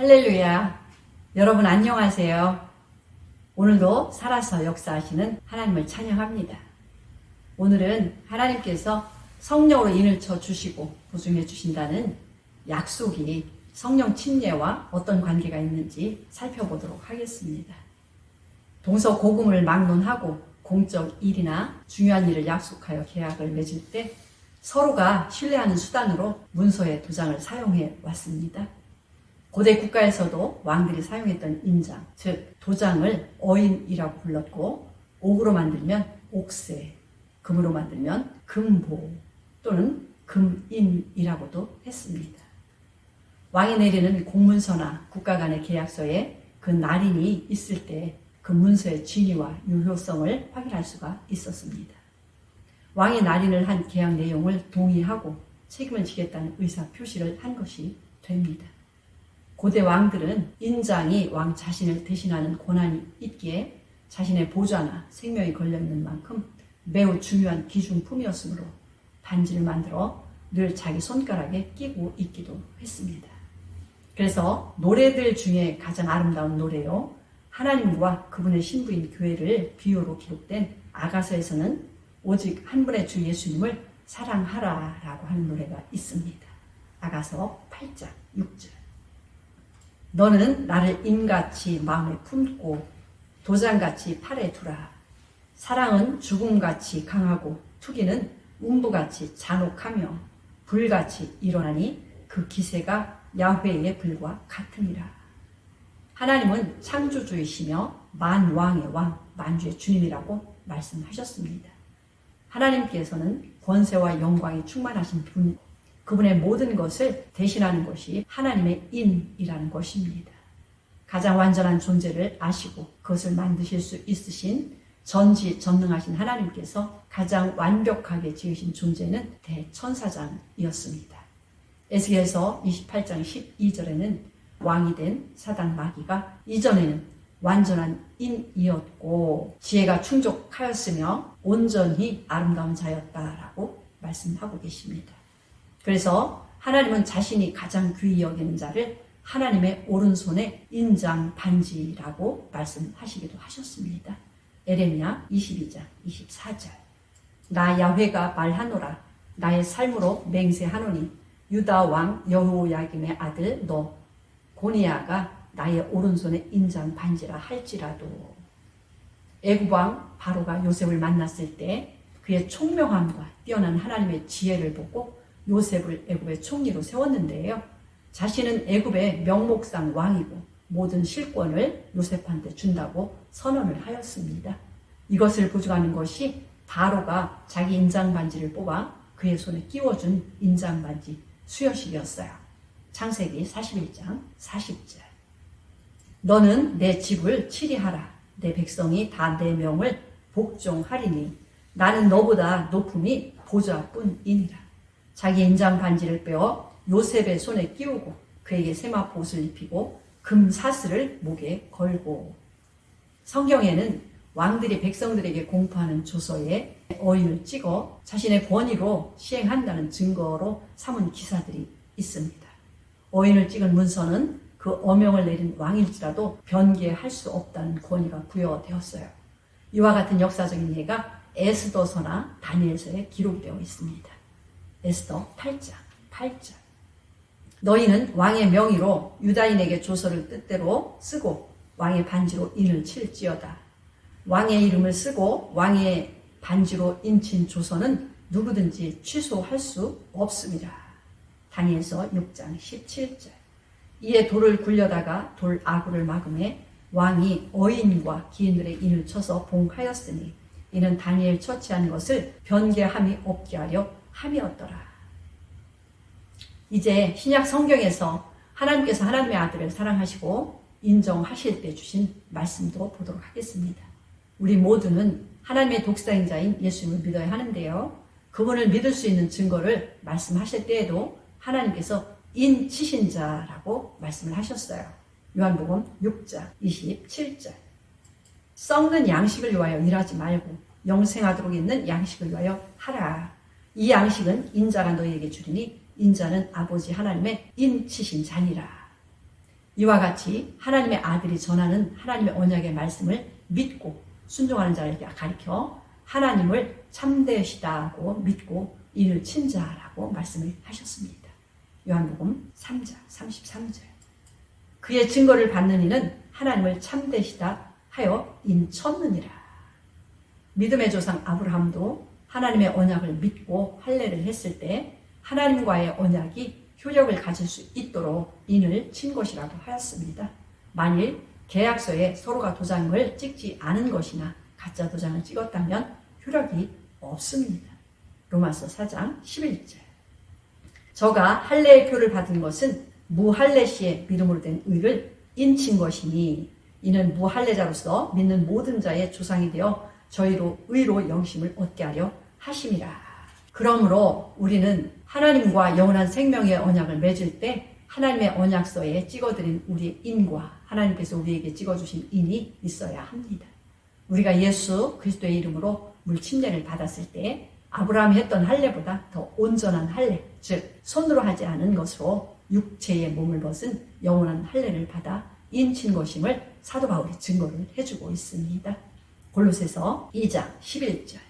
할렐루야. 여러분 안녕하세요. 오늘도 살아서 역사하시는 하나님을 찬양합니다. 오늘은 하나님께서 성령으로 인을 쳐 주시고 보증해 주신다는 약속이 성령 침례와 어떤 관계가 있는지 살펴보도록 하겠습니다. 동서 고금을 막론하고 공적 일이나 중요한 일을 약속하여 계약을 맺을 때 서로가 신뢰하는 수단으로 문서의 도장을 사용해 왔습니다. 고대 국가에서도 왕들이 사용했던 인장, 즉 도장을 어인이라고 불렀고 옥으로 만들면 옥새, 금으로 만들면 금보 또는 금인이라고도 했습니다. 왕이 내리는 공문서나 국가 간의 계약서에 그 날인이 있을 때 그 문서의 진위와 유효성을 확인할 수가 있었습니다. 왕이 날인을 한 계약 내용을 동의하고 책임을 지겠다는 의사 표시를 한 것이 됩니다. 고대 왕들은 인장이 왕 자신을 대신하는 권한이 있기에 자신의 보좌나 생명이 걸려있는 만큼 매우 중요한 기중품이었으므로 반지를 만들어 늘 자기 손가락에 끼고 있기도 했습니다. 그래서 노래들 중에 가장 아름다운 노래요. 하나님과 그분의 신부인 교회를 비유로 기록된 아가서에서는 오직 한 분의 주 예수님을 사랑하라 라고 하는 노래가 있습니다. 아가서 8장 6절. 너는 나를 인같이 마음에 품고 도장같이 팔에 두라. 사랑은 죽음같이 강하고 투기는 음부같이 잔혹하며 불같이 일어나니 그 기세가 야훼의 불과 같으니라. 하나님은 창조주이시며 만왕의 왕, 만주의 주님이라고 말씀하셨습니다. 하나님께서는 권세와 영광이 충만하신 분, 그분의 모든 것을 대신하는 것이 하나님의 인이라는 것입니다. 가장 완전한 존재를 아시고 그것을 만드실 수 있으신 전지 전능하신 하나님께서 가장 완벽하게 지으신 존재는 대천사장이었습니다. 에스겔서 28장 12절에는 왕이 된 사단 마귀가 이전에는 완전한 인이었고 지혜가 충족하였으며 온전히 아름다운 자였다라고 말씀하고 계십니다. 그래서 하나님은 자신이 가장 귀히 여기는 자를 하나님의 오른손에 인장 반지라고 말씀하시기도 하셨습니다. 에레미야 22장 24절. 나 야훼가 말하노라. 나의 삶으로 맹세하노니 유다 왕 여호야김의 아들 너 고니야가 나의 오른손에 인장 반지라 할지라도. 애굽 왕 바로가 요셉을 만났을 때 그의 총명함과 뛰어난 하나님의 지혜를 보고 요셉을 애굽의 총리로 세웠는데요. 자신은 애굽의 명목상 왕이고 모든 실권을 요셉한테 준다고 선언을 하였습니다. 이것을 보증하는 것이 바로가 자기 인장 반지를 뽑아 그의 손에 끼워준 인장 반지 수여식이었어요. 창세기 41장 40절. 너는 내 집을 치리하라. 내 백성이 다 내 명을 복종하리니 나는 너보다 높음이 보좌뿐이니라. 자기 인장 반지를 빼어 요셉의 손에 끼우고 그에게 세마포 옷을 입히고 금 사슬을 목에 걸고 성경에는 왕들이 백성들에게 공포하는 조서에 어인을 찍어 자신의 권위로 시행한다는 증거로 삼은 기사들이 있습니다. 어인을 찍은 문서는 그 어명을 내린 왕일지라도 변개할 수 없다는 권위가 부여되었어요. 이와 같은 역사적인 예가 에스더서나 다니엘서에 기록되어 있습니다. 에스더 8장 8절 너희는 왕의 명의로 유다인에게 조서를 뜻대로 쓰고 왕의 반지로 인을 칠지어다. 왕의 이름을 쓰고 왕의 반지로 인친 조서는 누구든지 취소할 수 없습니다. 다니엘서 6장 17절 이에 돌을 굴려다가 돌 아구를 막음에 왕이 어인과 기인들의 인을 쳐서 봉하였으니 이는 다니엘 처치한 것을 변개함이 없게 하려 함이었더라. 이제 신약 성경에서 하나님께서 하나님의 아들을 사랑하시고 인정하실 때 주신 말씀도 보도록 하겠습니다. 우리 모두는 하나님의 독사인자인 예수님을 믿어야 하는데요. 그분을 믿을 수 있는 증거를 말씀하실 때에도 하나님께서 인치신 자라고 말씀을 하셨어요. 요한복음 6장 27절. 썩는 양식을 위하여 일하지 말고 영생하도록 있는 양식을 위하여 하라. 이 양식은 인자가 너희에게 주리니 인자는 아버지 하나님의 인치신 자니라. 이와 같이 하나님의 아들이 전하는 하나님의 언약의 말씀을 믿고 순종하는 자를 가리켜 하나님을 참되시다고 믿고 이를 친자라고 말씀을 하셨습니다. 요한복음 3장 33절. 그의 증거를 받는 이는 하나님을 참되시다 하여 인쳤느니라. 믿음의 조상 아브라함도 하나님의 언약을 믿고 할례를 했을 때 하나님과의 언약이 효력을 가질 수 있도록 인을 친 것이라고 하였습니다. 만일 계약서에 서로가 도장을 찍지 않은 것이나 가짜 도장을 찍었다면 효력이 없습니다. 로마서 4장 11절. 저가 할례의 표를 받은 것은 무할례 시의 믿음으로 된 의를 인친 것이니 이는 무할례자로서 믿는 모든 자의 조상이 되어 저희로 의로 영심을 얻게 하려 하심이라. 그러므로 우리는 하나님과 영원한 생명의 언약을 맺을 때 하나님의 언약서에 찍어드린 우리의 인과 하나님께서 우리에게 찍어주신 인이 있어야 합니다. 우리가 예수 그리스도의 이름으로 물 침례를 받았을 때 아브라함이 했던 할례보다 더 온전한 할례, 즉 손으로 하지 않은 것으로 육체의 몸을 벗은 영원한 할례를 받아 인친 것임을 사도 바울이 증거를 해주고 있습니다. 골로새서 2장 11절.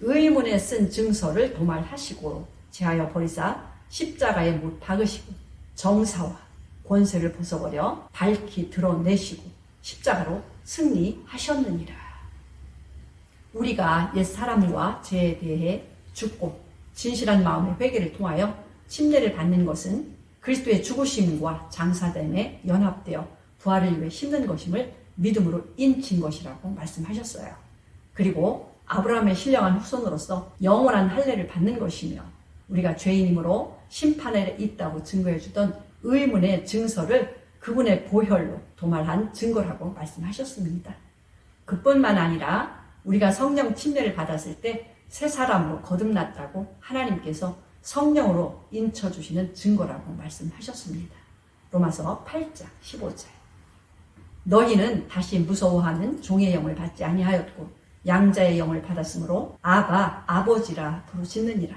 의문에 쓴 증서를 도말하시고 제하여 버리사 십자가에 못 박으시고 정사와 권세를 벗어버려 밝히 드러내시고 십자가로 승리하셨느니라. 우리가 옛 사람과 죄에 대해 죽고 진실한 마음의 회개를 통하여 침례를 받는 것은 그리스도의 죽으심과 장사됨에 연합되어 부활을 위해 심는 것임을 믿음으로 인친 것이라고 말씀하셨어요. 그리고 아브라함의 신령한 후손으로서 영원한 할례를 받는 것이며 우리가 죄인이므로 심판에 있다고 증거해 주던 의문의 증서를 그분의 보혈로 도말한 증거라고 말씀하셨습니다. 그뿐만 아니라 우리가 성령 침례를 받았을 때 새 사람으로 거듭났다고 하나님께서 성령으로 인쳐 주시는 증거라고 말씀하셨습니다. 로마서 8장 15절. 너희는 다시 무서워하는 종의 영을 받지 아니하였고 양자의 영을 받았으므로 아바 아버지라 부르짖느니라.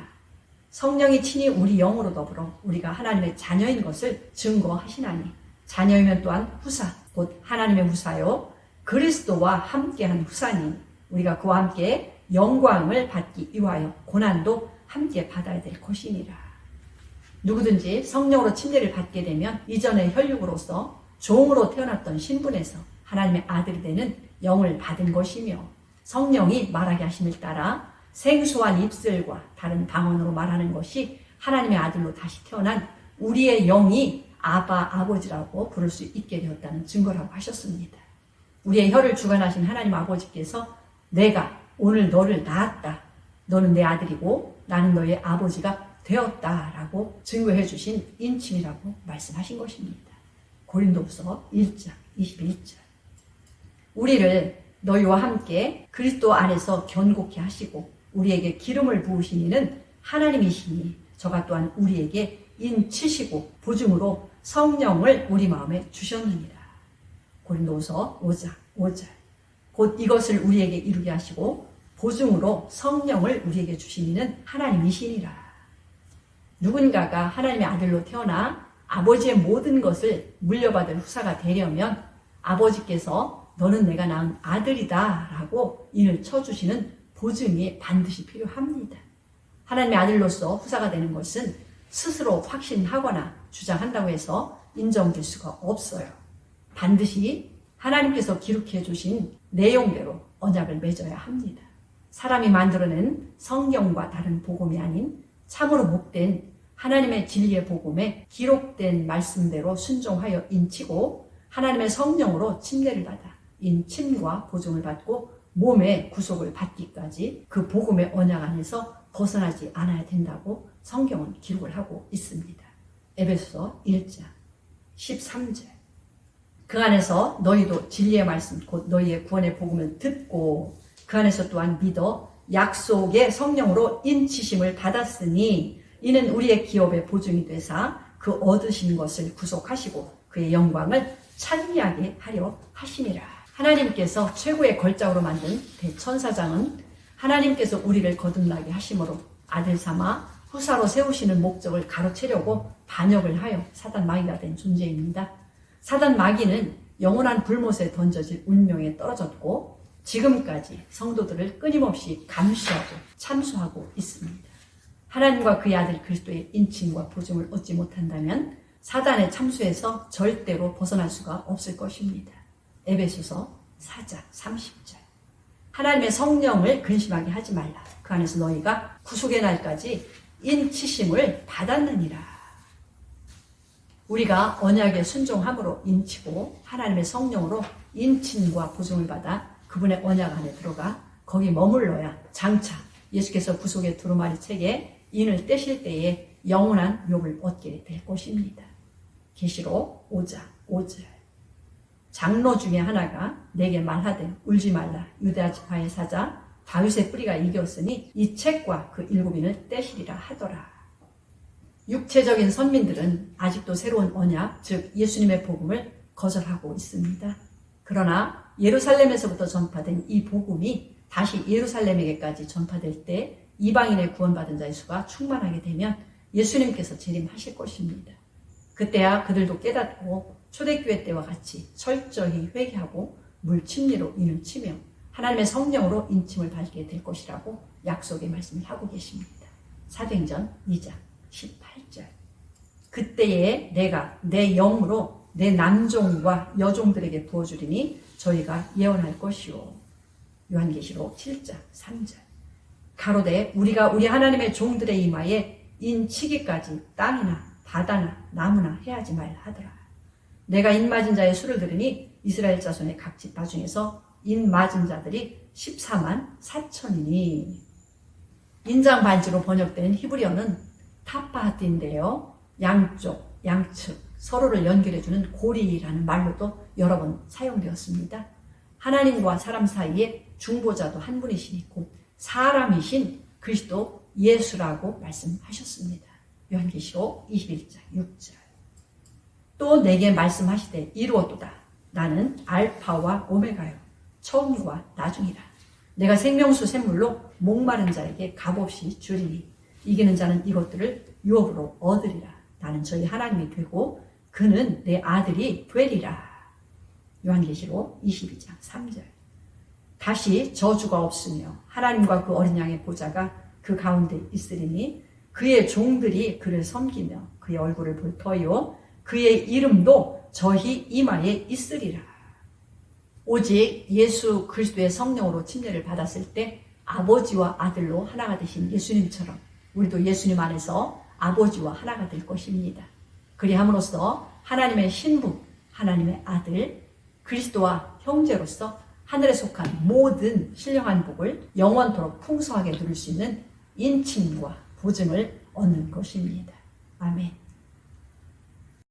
성령이 친히 우리 영으로 더불어 우리가 하나님의 자녀인 것을 증거하시나니 자녀이면 또한 후사 곧 하나님의 후사요 그리스도와 함께한 후사니 우리가 그와 함께 영광을 받기 위하여 고난도 함께 받아야 될 것이니라. 누구든지 성령으로 침례를 받게 되면 이전의 혈육으로서 종으로 태어났던 신분에서 하나님의 아들이 되는 영을 받은 것이며 성령이 말하게 하심을 따라 생소한 입술과 다른 방언으로 말하는 것이 하나님의 아들로 다시 태어난 우리의 영이 아바 아버지라고 부를 수 있게 되었다는 증거라고 하셨습니다. 우리의 혀를 주관하신 하나님 아버지께서 내가 오늘 너를 낳았다. 너는 내 아들이고 나는 너의 아버지가 되었다라고 증거해 주신 인침이라고 말씀하신 것입니다. 고린도후서 1장 21절. 우리를 너희와 함께 그리스도 안에서 견고케 하시고 우리에게 기름을 부으신 이는 하나님이시니 저가 또한 우리에게 인치시고 보증으로 성령을 우리 마음에 주셨느니라. 고린도후서 5장 5절. 곧 이것을 우리에게 이루게 하시고 보증으로 성령을 우리에게 주시니는 하나님이시니라. 누군가가 하나님의 아들로 태어나 아버지의 모든 것을 물려받을 후사가 되려면 아버지께서 너는 내가 낳은 아들이다 라고 인을 쳐주시는 보증이 반드시 필요합니다. 하나님의 아들로서 후사가 되는 것은 스스로 확신하거나 주장한다고 해서 인정될 수가 없어요. 반드시 하나님께서 기록해 주신 내용대로 언약을 맺어야 합니다. 사람이 만들어낸 성경과 다른 복음이 아닌 참으로 목된 하나님의 진리의 복음에 기록된 말씀대로 순종하여 인치고 하나님의 성령으로 침례를 받아 인침과 보증을 받고 몸의 구속을 받기까지 그 복음의 언약 안에서 벗어나지 않아야 된다고 성경은 기록을 하고 있습니다. 에베소서 1장 13절. 그 안에서 너희도 진리의 말씀 곧 너희의 구원의 복음을 듣고 그 안에서 또한 믿어 약속의 성령으로 인치심을 받았으니 이는 우리의 기업의 보증이 되사 그 얻으신 것을 구속하시고 그의 영광을 찬미하게 하려 하심이라. 하나님께서 최고의 걸작으로 만든 대천사장은 하나님께서 우리를 거듭나게 하심으로 아들 삼아 후사로 세우시는 목적을 가로채려고 반역을 하여 사단 마귀가 된 존재입니다. 사단 마귀는 영원한 불못에 던져질 운명에 떨어졌고 지금까지 성도들을 끊임없이 감시하고 참수하고 있습니다. 하나님과 그의 아들 그리스도의 인침과 보증을 얻지 못한다면 사단의 참수에서 절대로 벗어날 수가 없을 것입니다. 에베소서 4장 30절. 하나님의 성령을 근심하게 하지 말라. 그 안에서 너희가 구속의 날까지 인치심을 받았느니라. 우리가 언약에 순종함으로 인치고 하나님의 성령으로 인침과 보증을 받아 그분의 언약 안에 들어가 거기 머물러야 장차 예수께서 구속의 두루마리 책에 인을 떼실 때에 영원한 욕을 얻게 될 것입니다. 계시록 5장 5절 장로 중에 하나가 내게 말하되 울지 말라 유대아 지파의 사자 다윗의 뿌리가 이겼으니 이 책과 그 일곱인을 떼시리라 하더라. 육체적인 선민들은 아직도 새로운 언약, 즉 예수님의 복음을 거절하고 있습니다. 그러나 예루살렘에서부터 전파된 이 복음이 다시 예루살렘에게까지 전파될 때 이방인의 구원받은 자의 수가 충만하게 되면 예수님께서 재림하실 것입니다. 그때야 그들도 깨닫고 초대교회 때와 같이 철저히 회개하고 물침례로 인을 치며 하나님의 성령으로 인침을 받게 될 것이라고 약속의 말씀을 하고 계십니다. 사도행전 2장 18절 그때에 내가 내 영으로 내 남종과 여종들에게 부어주리니 저희가 예언할 것이요. 요한계시록 7장 3절 가로되 우리가 우리 하나님의 종들의 이마에 인치기까지 땅이나 바다나 나무나 해하지 말라 하더라. 내가 인 맞은 자의 수를 들으니 이스라엘 자손의 각 지파 중에서 인 맞은 자들이 14만 4천이니 인장 반지로 번역된 히브리어는 타파하트인데요. 양쪽, 양측 서로를 연결해주는 고리라는 말로도 여러 번 사용되었습니다. 하나님과 사람 사이에 중보자도 한 분이시니 곧 사람이신 그리스도 예수라고 말씀하셨습니다. 요한계시록 21장 6절 또 내게 말씀하시되 이루었도다. 나는 알파와 오메가요. 처음과 나중이라. 내가 생명수 샘물로 목마른 자에게 값없이 주리니 이기는 자는 이것들을 유업으로 얻으리라. 나는 저희 하나님이 되고 그는 내 아들이 되리라. 요한계시록 22장 3절. 다시 저주가 없으며 하나님과 그 어린 양의 보좌가 그 가운데 있으리니 그의 종들이 그를 섬기며 그의 얼굴을 볼 터요 그의 이름도 저희 이마에 있으리라. 오직 예수 그리스도의 성령으로 침례를 받았을 때 아버지와 아들로 하나가 되신 예수님처럼 우리도 예수님 안에서 아버지와 하나가 될 것입니다. 그리함으로써 하나님의 신부, 하나님의 아들, 그리스도와 형제로서 하늘에 속한 모든 신령한 복을 영원토록 풍성하게 누릴 수 있는 인침과 보증을 얻는 것입니다. 아멘.